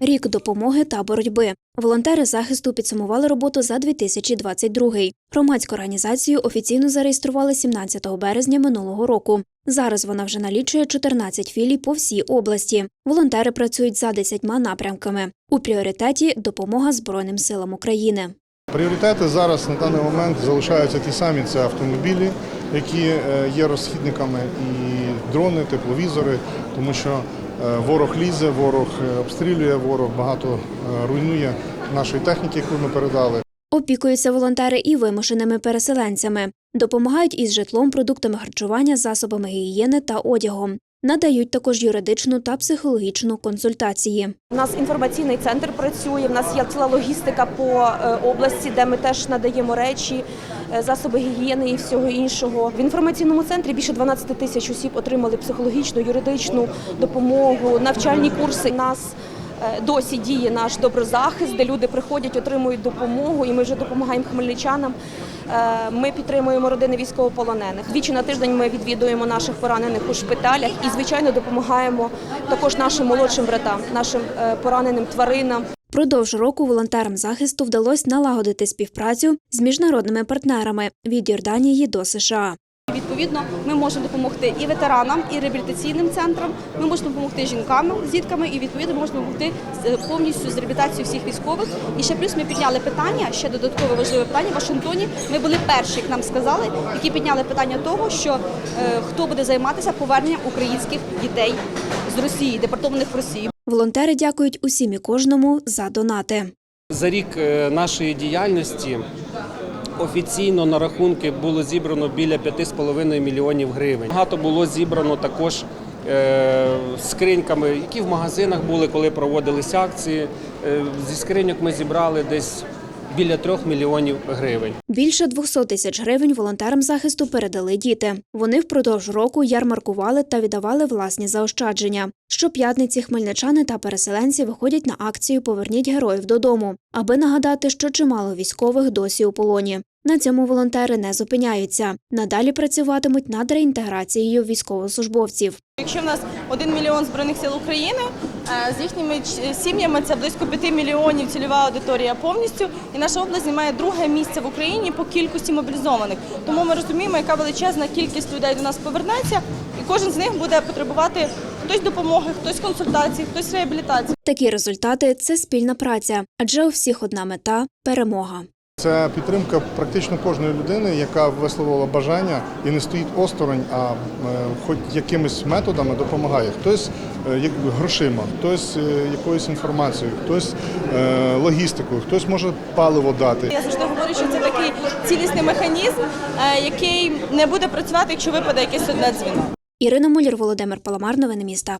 Рік допомоги та боротьби. Волонтери захисту підсумували роботу за 2022. Громадську організацію офіційно зареєстрували 17 березня минулого року. Зараз вона вже налічує 14 філій по всій області. Волонтери працюють за 10 напрямками. У пріоритеті допомога Збройним силам України. Пріоритети зараз на даний момент залишаються ті самі: це автомобілі, які е, є розхідниками, і дрони, тепловізори, тому що е, ворог лізе, ворог е, обстрілює, ворог багато руйнує нашої техніки, яку ми передали. Опікуються волонтери і вимушеними переселенцями, допомагають із житлом, продуктами харчування, засобами гігієни та одягом. Надають також юридичну та психологічну консультації. У нас інформаційний центр працює. В нас є ціла логістика по е, області, де ми теж надаємо речі, е, засоби гігієни і всього іншого. В інформаційному центрі більше 12 тисяч осіб отримали психологічну, юридичну допомогу, навчальні курси. У нас досі діє наш доброзахист, де люди приходять, отримують допомогу, і ми вже допомагаємо хмельничанам. Е, Ми підтримуємо родини військовополонених. Двічі на тиждень ми відвідуємо наших поранених у шпиталях і, звичайно, допомагаємо також нашим молодшим братам, нашим е, пораненим тваринам. Продовж року волонтерам захисту вдалося налагодити співпрацю з міжнародними партнерами від Йорданії до США. Відповідно, ми можемо допомогти і ветеранам, і реабілітаційним центрам. Ми можемо допомогти жінкам з дітками, і відповідно можемо допомогти повністю з реабілітацією всіх військових. І ще плюс ми підняли питання, ще додаткове важливе питання в Вашингтоні. Ми були перші, як нам сказали, які підняли питання того, що е, хто буде займатися поверненням українських дітей з Росії, депортованих в Росію. Волонтери дякують усім і кожному за донати. За рік е, нашої діяльності офіційно на рахунки було зібрано біля 5,5 мільйонів гривень. Багато було зібрано також е, скриньками, які в магазинах були, коли проводились акції. Е, Зі скриньок ми зібрали десь біля 3 мільйонів гривень. Більше 200 тисяч гривень волонтерам захисту передали діти. Вони впродовж року ярмаркували та віддавали власні заощадження. Щоп'ятниці хмельничани та переселенці виходять на акцію Поверніть героїв додому, аби нагадати, що чимало військових досі у полоні. На цьому волонтери не зупиняються. Надалі працюватимуть над реінтеграцією військовослужбовців. Якщо в нас 1 мільйон збройних сил України, е, з їхніми сім'ями це близько 5 мільйонів цільова аудиторія повністю. І наша область займає друге місце в Україні по кількості мобілізованих. Тому ми розуміємо, яка величезна кількість людей до нас повернеться, і кожен з них буде потребувати хтось допомоги, хтось консультацій, хтось реабілітації. Такі результати це спільна праця, адже у всіх одна мета перемога. Це підтримка практично кожної людини, яка висловила бажання і не стоїть осторонь, а е, хоч якимись методами допомагає. Хтось е, як грошима, хтось е, якоюсь інформацією, хтось логістикою, хтось може паливо дати. Я завжди говорю, що це такий цілісний механізм, який не буде працювати, якщо випаде якесь одне дзвіно. Ірина Муляр, Володимир Паламар, новини міста.